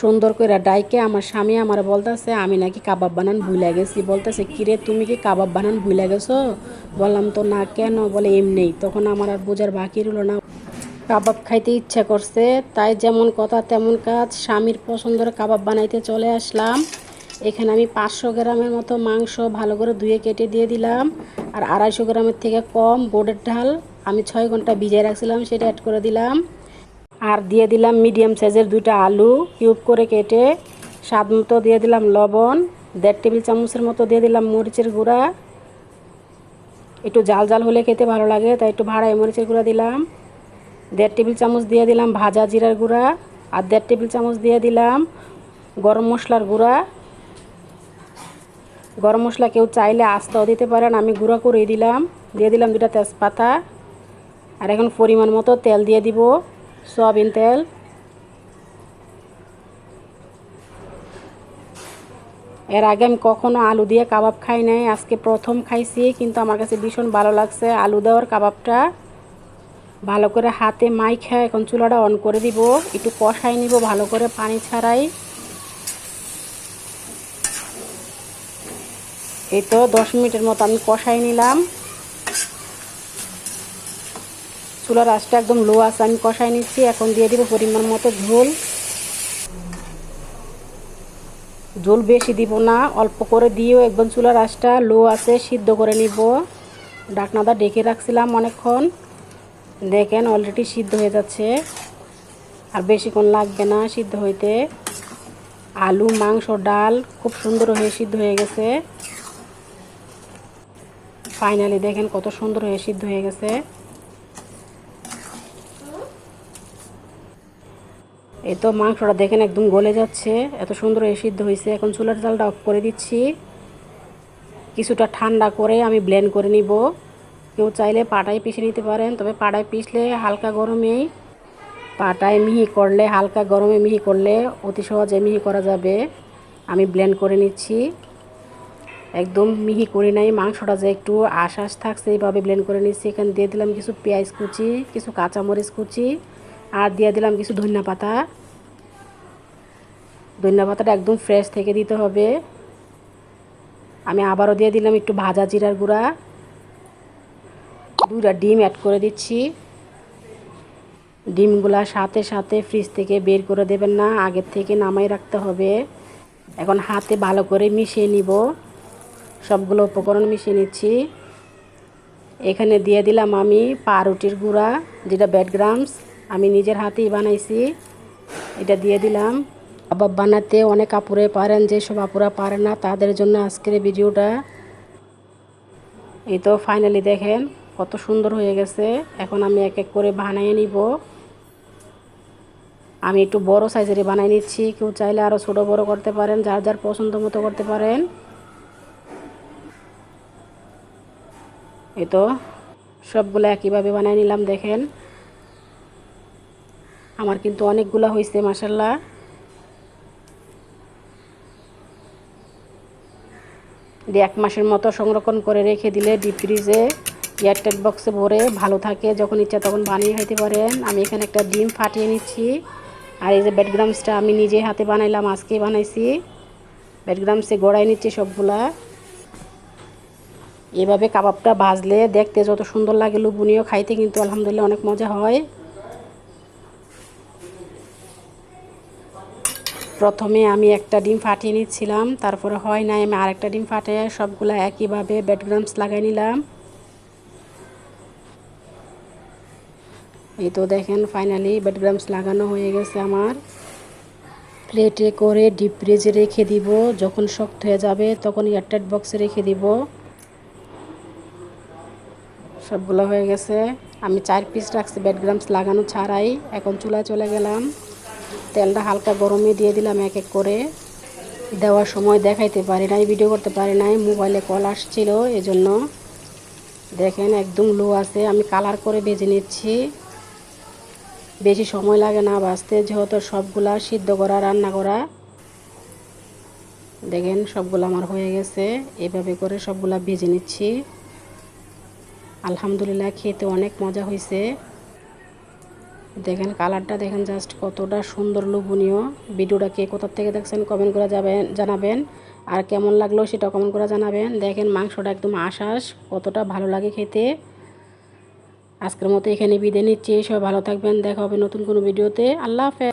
সুন্দর করে ডাইকে আমার স্বামী আমার বলতেছে, আমি নাকি কাবাব বানান ভুলে গেছি। বলতেছে, কিরে, তুমি কি কাবাব বানান ভুলে গেছো? বললাম, তো না, কেন? বলে, এমনি। তখন আমার আর বোঝার বাকি রইল না। কাবাব খাইতে ইচ্ছা করছে, তাই যেমন কথা তেমন কাজ। স্বামীর পছন্দের কাবাব বানাইতে চলে আসলাম। এখানে আমি পাঁচশো গ্রামের মতো মাংস ভালো করে ধুয়ে কেটে দিয়ে দিলাম। আর আড়াইশো গ্রামের থেকে কম বোর্ডের ঢাল আমি ছয় ঘণ্টা ভিজিয়ে রাখছিলাম, সেটা অ্যাড করে দিলাম। আর দিয়ে দিলাম মিডিয়াম সাইজের দুইটা আলু কিউব করে কেটে স্বাদ মতো দিয়ে দিলাম লবণ, দেড় টেবিল চামচের মতো দিয়ে দিলাম মরিচের গুঁড়া। একটু জাল জাল হলে খেতে ভালো লাগে, তাই একটু ভাড়ায় মরিচের গুঁড়া দিলাম। দেড় টেবিল চামচ দিয়ে দিলাম ভাজা জিরার গুঁড়া আর দেড় টেবিল চামচ দিয়ে দিলাম গরম মশলার গুঁড়া। গরম মশলা কেউ চাইলে আস্তাও দিতে পারেন, আমি গুঁড়া করে দিলাম। দিয়ে দিলাম দুটা তেজপাতা আর এখন পরিমাণ মতো তেল দিয়ে দিব। সয়াবিন তেল এর আগে আমি কখনো আলু দিয়ে কাবাব খাই নাই। আজকে প্রথম খাইছি, কিন্তু আমার কাছে ভীষণ ভালো লাগছে আলু দেওয়ার কাবাবটা। ভালো করে হাতে মাই খায় এখন চুলাটা অন করে দিব। একটু কষাই নিব, ভালো করে পানি ছাড়াই। এই তো দশ মিনিটের মতো আমি কষাই নিলাম। চুলার আঁচটা একদম লো আছে, আমি কষাই নিচ্ছি, এখন দিয়ে দিব পরিমাণ মতো ঝোল। ঝোল বেশি দিব না, অল্প করে দিয়েও একদম চুলার আঁচটা লো আছে, সিদ্ধ করে নিব। ডাকনাদা ডেকে রাখছিলাম অনেকক্ষণ। দেখেন অলরেডি সিদ্ধ হয়ে যাচ্ছে। আর বেশিক্ষণ লাগবে না সিদ্ধ হইতে। আলু, মাংস, ডাল খুব সুন্দর হয়ে সিদ্ধ হয়ে গেছে। ফাইনালি দেখেন কত সুন্দর হয়ে সিদ্ধ হয়ে গেছে। এই তো মাংসটা দেখেন একদম গলে যাচ্ছে। এত সুন্দর এ সিদ্ধ হয়েছে এখন চুলার জালটা অফ করে দিচ্ছি। কিছুটা ঠান্ডা করে আমি ব্লেন্ড করে নিব। কেউ চাইলে পাটায় পিষে নিতে পারেন, তবে পাটায় পিষলে হালকা গরমেই, পাটায় মিহি করলে, হালকা গরমে মিহি করলে অতি সহজে মিহি করা যাবে। আমি ব্লেন্ড করে নিচ্ছি। একদম মিহি করি নাই। মাংসটা যে একটু আশ আশ থাকছে, এইভাবে ব্লেন্ড করে নিচ্ছি। এখানে দিয়ে দিলাম কিছু পেঁয়াজ কুচি, কিছু কাঁচামরিচ কুচি। আর দিয়ে দিলাম কিছু ধনিয়া পাতা। ধনিয়া পাতাটা একদম ফ্রেশ থেকে দিতে হবে। আমি আবারও দিয়ে দিলাম একটু ভাজা জিরার গুঁড়া। দুটা ডিম অ্যাড করে দিচ্ছি। ডিমগুলা সাথে সাথে ফ্রিজ থেকে বের করে দেবেন না, আগের থেকে নামাই রাখতে হবে। এখন হাতে ভালো করে মিশিয়ে নিব। সবগুলো উপকরণ মিশিয়ে নিচ্ছি। এখানে দিয়ে দিলাম আমি পাউরুটির গুঁড়া, যেটা ব্যাড গ্রামস আমি নিজের হাতেই বানাইছি। এটা দিয়ে দিলাম। কাবাব বানাতে অনেক আপুরে পারেন, যেসব আপুরা পারে না, তাদের জন্য আজকের ভিডিওটা। এই তো ফাইনালি দেখেন, কত সুন্দর হয়ে গেছে। এখন আমি এক এক করে বানিয়ে নিব। আমি একটু বড় সাইজেরই বানিয়ে নিচ্ছি। কেউ চাইলে আরও ছোটো বড় করতে পারেন, যার যার পছন্দ মতো করতে পারেন। এই তো সবগুলো একইভাবে বানিয়ে নিলাম, দেখেন। আমার কিন্তু অনেকগুলো হয়েছে মাসাল্লাহ এক মাসের মতো সংরক্ষণ করে রেখে দিলে ডিপ ফ্রিজে এয়ারটাইট বক্সে ভরে ভালো থাকে, যখন ইচ্ছা তখন বানিয়ে খাইতে পারেন। আমি এখানে একটা ডিম ফাটিয়ে নিচ্ছি। আর এই যে ব্যাডগ্রামসটা আমি নিজে হাতে বানাইলাম আজকে বানাইছি। ব্যাডগ্রামসে গড়াই নিচ্ছি সবগুলা। এভাবে কাবাবটা ভাজলে দেখতে যত সুন্দর লাগে লুবুনিও খাইতে কিন্তু আলহামদুলিল্লাহ অনেক মজা হয়। প্রথমে আমি একটা ডিম ফাটিয়ে নিচ্ছিলাম, তারপরে হয় নাই, আমি আরেকটা ডিম ফাটিয়ে সবগুলো একইভাবে ব্যাডগ্রামস লাগাই নিলাম। এই তো দেখেন ফাইনালি ব্যাডগ্রামস লাগানো হয়ে গেছে আমার। প্লেটে করে ডিপ ফ্রিজে রেখে দিব, যখন শক্ত হয়ে যাবে তখন এয়ারটাইট বক্সে রেখে দিব। সবগুলো হয়ে গেছে। আমি চার পিস রাখছি ব্যাডগ্রামস লাগানো ছাড়াই, এখন চুলায় চলে গেলাম। তেলটা হালকা গরমে দিয়ে দিলাম এক এক করে। দেওয়ার সময় দেখাইতে পারি নাই ভিডিও করতে পারি নাই মোবাইলে কল আসছিল, এজন্য দেখেন একদম লো আছে। আমি কালার করে ভেজে নিচ্ছি। বেশি সময় লাগে না বাঁচতে, যেহেতু সবগুলা সিদ্ধ করা, রান্না করা, দেখেন সবগুলো আমার হয়ে গেছে। এভাবে করে সবগুলা ভেজে নিচ্ছি। আলহামদুলিল্লাহ, খেতে অনেক মজা হয়েছে দেখেন কালারটা দেখেন জাস্ট কতটা সুন্দর লোভনীয়। ভিডিওটা কে কোথার থেকে দেখছেন কমেন্ট করে যাবেন, জানাবেন। আর কেমন লাগল সেটা কমেন্ট করে জানাবেন। দেখেন মাংসটা একদম আশাস, কতটা ভালো লাগে খেতে। আজকের মতো এখানে বিদায় নিচ্ছি। সবাই ভালো থাকবেন। দেখা হবে নতুন কোনো ভিডিওতে। আল্লাহ হাফেজ।